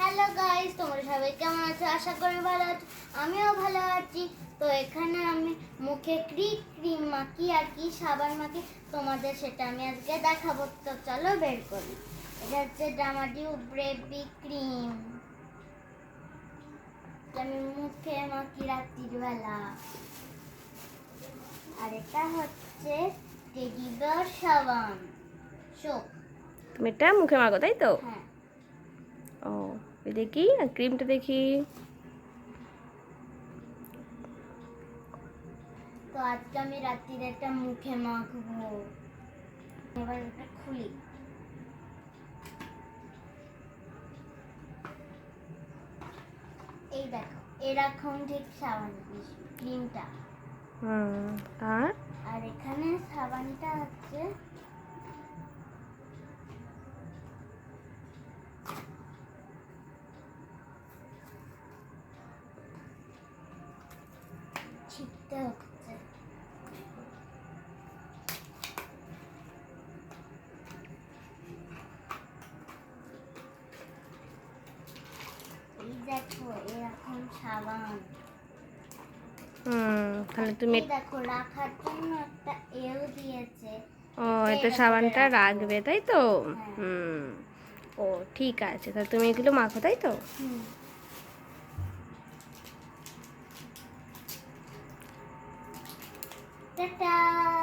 Hello guys তোমরা সবাই কেমন আছো? আশা করি ভালো আছো। আমিও ভালো আছি। তো এখানে আমি মুখে ক্রি ক্রিম মাখি আর কি সাবান মাখি তোমাদের সেটা আমি আজকে দেখাবো। তো চলো বের করি। এটা হচ্ছে ডামাডিউ বেবি ক্রিম আমি মুখে মাখি রাত্রির বেলা আর এটা হচ্ছে টেডি বিয়ার সাবান। সোপ তুমি এটা মুখে মাখো তাই তো? হ্যাঁ। ও। দেখি আর ক্রিমটা দেখি। তো আজকে আমি রাত্রিরে একটা মুখে মাখবো। এবার এটা খুলি। এই দেখো এরকম ঠিক সাবান ক্রিমটা হুম আর? আর দেখো এরকম সাবান হুম তাহলে তুমি দেখো রাখার জন্য একটা এও দিয়েছে। ও এটা সাবানটা রাখবে তাই তো? হ্যাঁ। হুম ও ঠিক আছে তাহলে তুমি এগুলো মাখো তাই তো? হুম। จ้า